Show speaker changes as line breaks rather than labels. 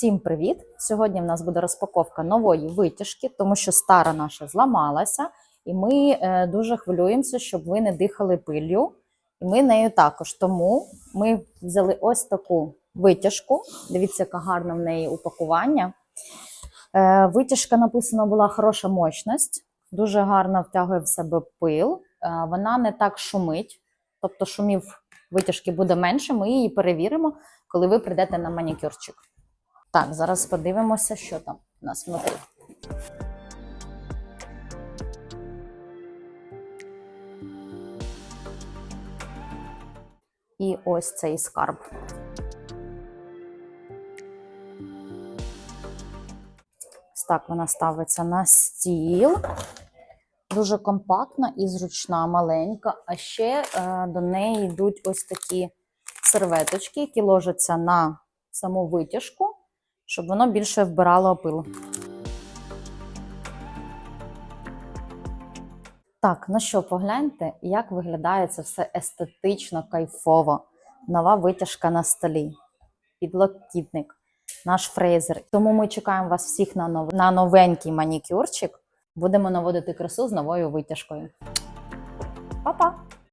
Всім привіт! Сьогодні в нас буде розпаковка нової витяжки, тому що стара наша зламалася, і ми е, дуже хвилюємося, щоб ви не дихали пиллю. І ми нею також. Тому ми взяли ось таку витяжку. Дивіться, яка гарна в неї упакування. Е, витяжка написано була хороша мощність, дуже гарно втягує в себе пил. Е, вона не так шумить, тобто шумів витяжки буде менше. Ми її перевіримо, коли ви прийдете на манікюрчик. Так, зараз подивимося, що там у нас внутрі. І ось цей скарб. Ось так вона ставиться на стіл. Дуже компактна і зручна, маленька. А ще е, до неї йдуть ось такі серветочки, які ложаться на саму витяжку, щоб воно більше вбирало пил. Так, ну що, погляньте, як виглядає це все естетично, кайфово. Нова витяжка на столі, підлокітник, наш фрезер. Тому ми чекаємо вас всіх на, нов... на новенький манікюрчик. Будемо наводити красу з новою витяжкою. Па-па!